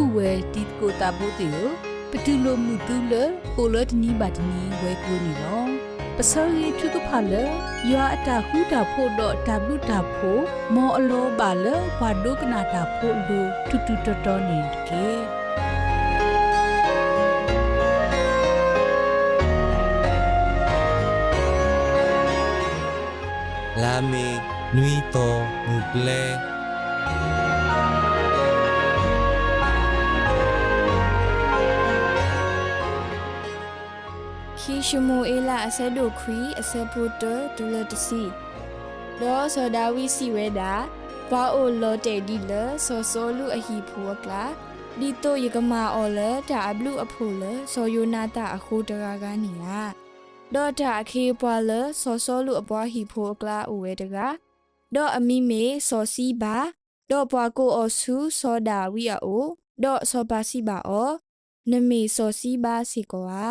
ဥဝဲတီကိုတာဘိုတေယပတူလိုမှုတူလကိုလတ်နီဘတ်နီဝဲကူနီလောပစောရီထုကဖာလယွာအတာဟူတာဖို့တော့တဘလူတာဖို့မောအလောပါလဘာဒုကနာတာဖို့လူတူတူတော်တော်နေတကေလာမေနွီတော်မူပလဲ ရှမိုအေလာအစဒိုခွီအစပိုတဒူလတစီဒေါ်ဆိုဒါဝီစီဝဲတာဘာအိုလောတေဒီလဆောဆောလူအဟီဖူကလာဒီတိုယကမာအော်လတာအဘလူအဖိုလဆောယိုနာတာအခုတရာကနီယာဒေါ်တာအခေပွာလဆောဆောလူအပွားဟီဖိုကလာအိုဝဲတကဒေါ်အမီမေဆောစီဘာဒေါ်ပွားကိုအော်ဆူဆောဒါဝီအိုဒေါ်ဆောပါစီဘာအော်နမေဆောစီဘာစီကွာ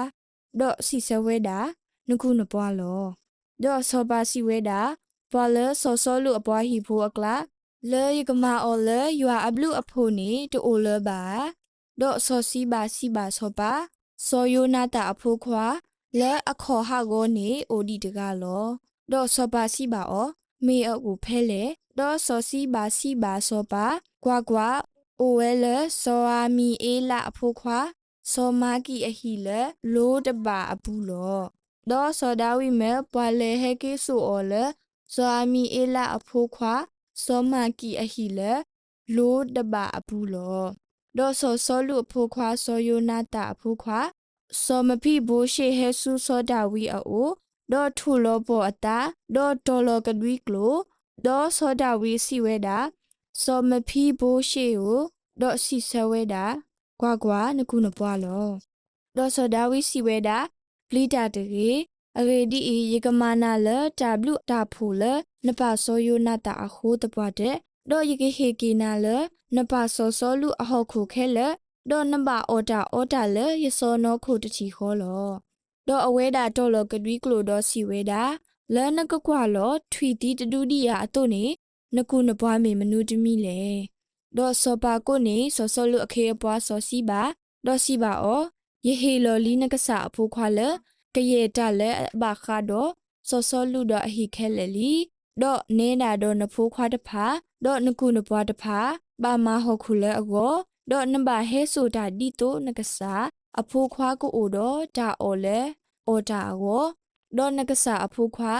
ဒေါ့စီဆဝဲတာနခုနပွားလောဒေါ့ဆောပါစီဝဲတာပွာလဆောဆောလူအပွားဟီဖိုအကလာလေယကမာအော်လေယွာအဘလူအဖိုနေတိုလဘာဒေါ့ဆောစီပါစီပါဆောပါဆောယိုနာတာအဖိုခွာလဲအခေါ်ဟာကိုနေအိုဒီတကလောဒေါ့ဆောပါစီပါအောမေအကူဖဲလေဒေါ့ဆောစီပါစီပါဆောပါကွာကွာအိုဝဲလေဆောအာမီအေလာအဖိုခွာ စောမာကီအဟီလလိုးတပါအပူလောဒေါ်စောဒါဝီမဲပွာလေဟဲကေဆူအော်လဇာမီအေလာအဖိုးခွာစောမာကီအဟီလလိုးတပါအပူလောဒေါ်စောစောလူအဖိုးခွာစောယိုနာတာအဖိုးခွာစောမဖိဘိုးရှေဟဲဆူစောဒါဝီအိုဒေါ်ထူလောပေါ်အတာဒေါ်တော်လောကဒွီကလိုဒေါ်စောဒါဝီစီဝဲတာစောမဖိဘိုးရှေကိုဒေါ်စီဆဝဲတာ ကွာကွာနကုနပွားလောဒေါ်ဆဒါဝီစီဝဲတာပလီတာတရေအရေဒီအေယေကမာနာလတာဘလူတာဖူလနပဆောယိုနာတာအခုတပွားတဲ့ဒေါ်ယေကေဟေကီနာလနပဆောဆောလူအဟောက်ခုခဲလဒေါ်နပအော်တာအော်တာလယဆောနောခုတချီခေါ်လောဒေါ်အဝဲတာတော်လကဒွီကလိုဒေါ်စီဝဲတာလနကကွာလောထွီတီတဒူဒီယာအတုနေနကုနပွားမေမနုတမီလေ ဒေါ်စောပါကိုနေစောစောလူအခေအပွားစောစီပါဒေါ်စီပါအောယေဟေလောလီနကဆာအဖိုးခွာလကရေတလည်းဘာခါတော့စောစောလူတော့အဟိခဲလေလီဒေါ်နေတာတော့နဖိုးခွာတဖာဒေါ်နကုနပွားတဖာပါမဟောခုလေအကောဒေါ်နဘာဟဲဆိုတာဒီတိုနကဆာအဖိုးခွာကိုအိုတော့ဒါအော်လေအော်တာအောဒေါ်နကဆာအဖိုးခွာ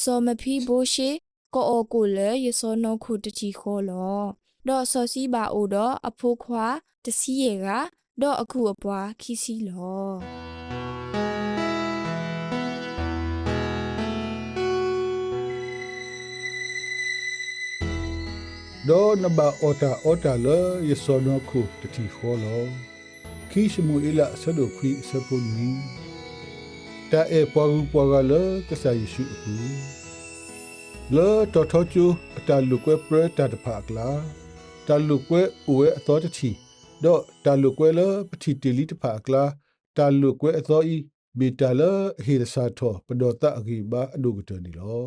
စောမဖီဘိုရှိကိုအိုကိုလေရစောနောခုတချီခေါ်လော ဒေါ်ဆော်စီပါအိုတော့အဖိုးခွာတစီရကဒေါ်အခုအပွားခီစီလောဒေါ်နဘာအော်တာအော်တာလယစောနခုတတိခေါ်လောခိရှမူအီလာဆဒိုခွီစပုန်နီတာအေပေါ်ဘူပေါ်ကလကဆာယေရှုအခုလောတော်တော်ချူအတလူကွဲပရတာတဖာကလာ တလူကွဲဦးဝဲအတော်တချီဒေါ်တလူကွဲလပတိတီလီတဖာကလာတလူကွဲအတော်ဤဘီတလဟီရစာထောပဒေါ်တာအဂီဘာအဒုကတနီလော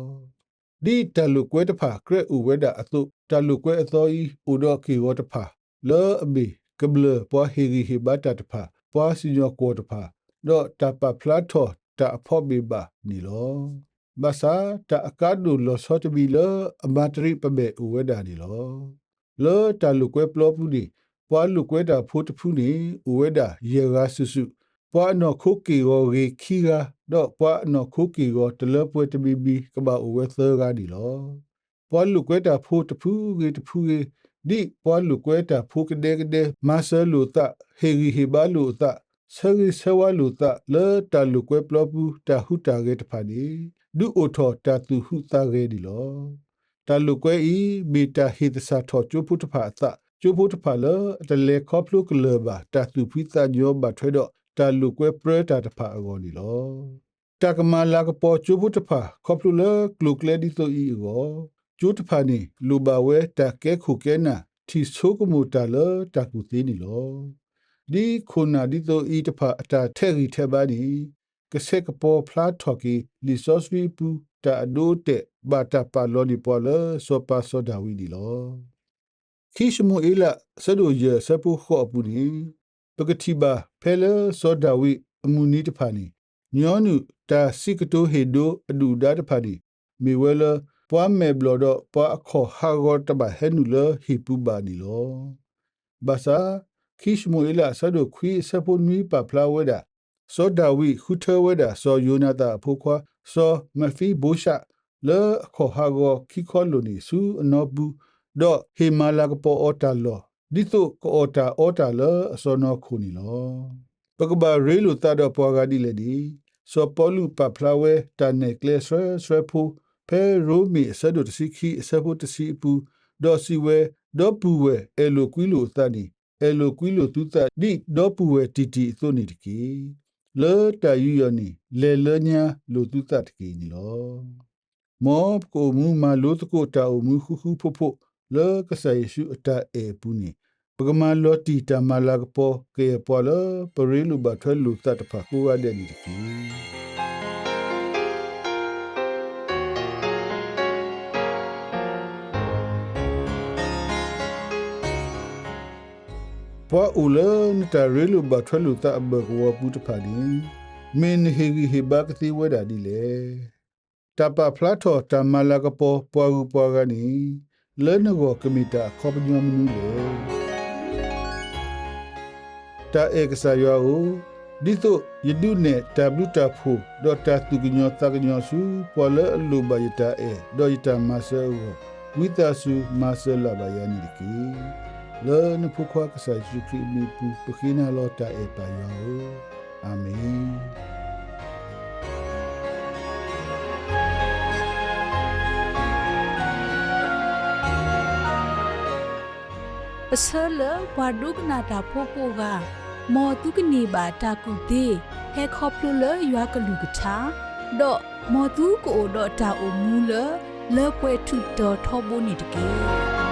ဒီတလူကွဲတဖာကရဲဦးဝဲတာအတုတလူကွဲအတော်ဤဦးတော့ခီဝတဖာလောအဘီကဘလပွားဟီဂီဟီဘာတာတဖာပွားစီညောကိုတဖာတော့တပဖလာထောတာအဖို့ဘီဘာနီလောဘာသာတာအကာဒူလောဆော့တဘီလအမတရိပဘေဦးဝဲတာနီလော လောတလူကွဲပလောပူဒီပွားလူကွဲတာဖိုးတဖူးနီဦးဝဲတာရေဂါဆုစုပွားနော်ခုကီရောဂေခီဂါတော့ပွားနော်ခုကီရောတလပွဲတဘီဘီကဘာဦးဝဲသဂါဒီလောပွားလူကွဲတာဖိုးတဖူးဂေတဖူးဂေဒီပွားလူကွဲတာဖိုးကတဲ့ကတဲ့မာဆာလူတာဟေဂီဟေဘာလူတာဆရီဆဝလူတာလေတာလူကွဲပလောပူတာဟုတာဂေတဖာဒီဒူအိုထောတာသူဟုတာဂေဒီလော တာလူကွဲဤဘီတာဟီတဆာထောချိုဖုတဖာတာချိုဖုတဖာလတလေခေါပလုကလဘာတာသူဖိတာညောဘထွေတော့တာလူကွဲပရတာတဖာအကောဒီလောတာကမာလာကပေါ်ချိုဖုတဖာခေါပလုလကလုကလေဒီတိုဤအောကျိုးတဖာနေလူပါဝဲတာကဲခုကဲနာတီဆိုကမူတာလတာကူသေးနီလောဒီခုနာဒီတိုဤတဖာအတာထဲရီထဲပါဒီကစက်ကပေါ်ဖလာထော်ကီလီဆော့စဝီပူ တာအဒိုတဲ့ဘာတာပါလောလီပေါ်လစောပါစောဒါဝီဒီလောခိရှမူအီလာဆဒိုရဆပူခောပူနီပကတိဘာဖဲလစောဒဝိအမူနီတဖာနီညောနုတာစိကတိုဟေဒိုအဒူဒါတဖာနီမေဝဲလပွားမေဘလဒပွားအခောဟာဂောတဘဟဲနုလဟိပူဘာနီလောဘာသာခိရှမူအီလာဆဒိုခွီဆပူနွီပါဖလာဝဲဒါစောဒဝိခုထဝဲဒါစောယိုနာတာဖိုခွာ စောမဖီဘိုရှာလေခောဟာဂောခိခောလိုနီဆူအနောဘူးဒေါ်ဟေမာလာကပေါ်အော်တာလောဒီတုကောအော်တာအော်တာလောအစောနောခုနီလောပကဘာရေလိုတာတော့ပွားကဒီလေဒီစောပေါ်လူပပလာဝဲတာနေကလေဆရဆရဖူဖဲရိုမီဆဒုတစီခီဆဖုတစီပူဒေါ်စီဝဲဒေါ်ပူဝဲအဲလိုကွီလိုသနီအဲလိုကွီလိုတူတာဒီဒေါ်ပူဝဲတီတီသို့နေတကီ လေတာယူယနီလေလညာလိုတူတာတကီနီလောမောကိုမူမာလို့တကိုတာအမှုခုခုဖို့ဖို့လောကဆာယေရှုအတာအေပူနီပကမာလောတီတမလာကပေါ်ကေပေါ်လပရီလူဘထွဲလူတတ်ဖာကူရတဲ့နီကီ ပွားဦးလန်တရီလူဘထွဲလူတတ်ဘကဝပူတဖာဒီမင်းဟေဂီဟေဘကတိဝဒါဒီလေတပဖလာထောတမလာကပေါ်ပွားဦးပွားကနီလဲနဂောကမီတာခေါပညမနူလေတာအေကဆာယောဦးဒီတိုယဒုနေတဘလူတာဖူဒေါ်တာတူကညောတကညောစုပေါ်လဲအလူဘယတာအေဒေါ်ယတာမဆာဦးဝိတာစုမဆာလာဘယာနီကီ လဲနဖူခွာကဆာစုခရီမီပူပခိနာလောတာအေပါယောအာမင်ပစလဝါဒုကနာတာဖိုပိုကမောတုကနေပါတာကုတေဟဲခေါပလူလရွာကလူကထာဒေါမောတုကိုဒေါတာအမူလလေပွဲထုတော်ထောဘိုနေတကေ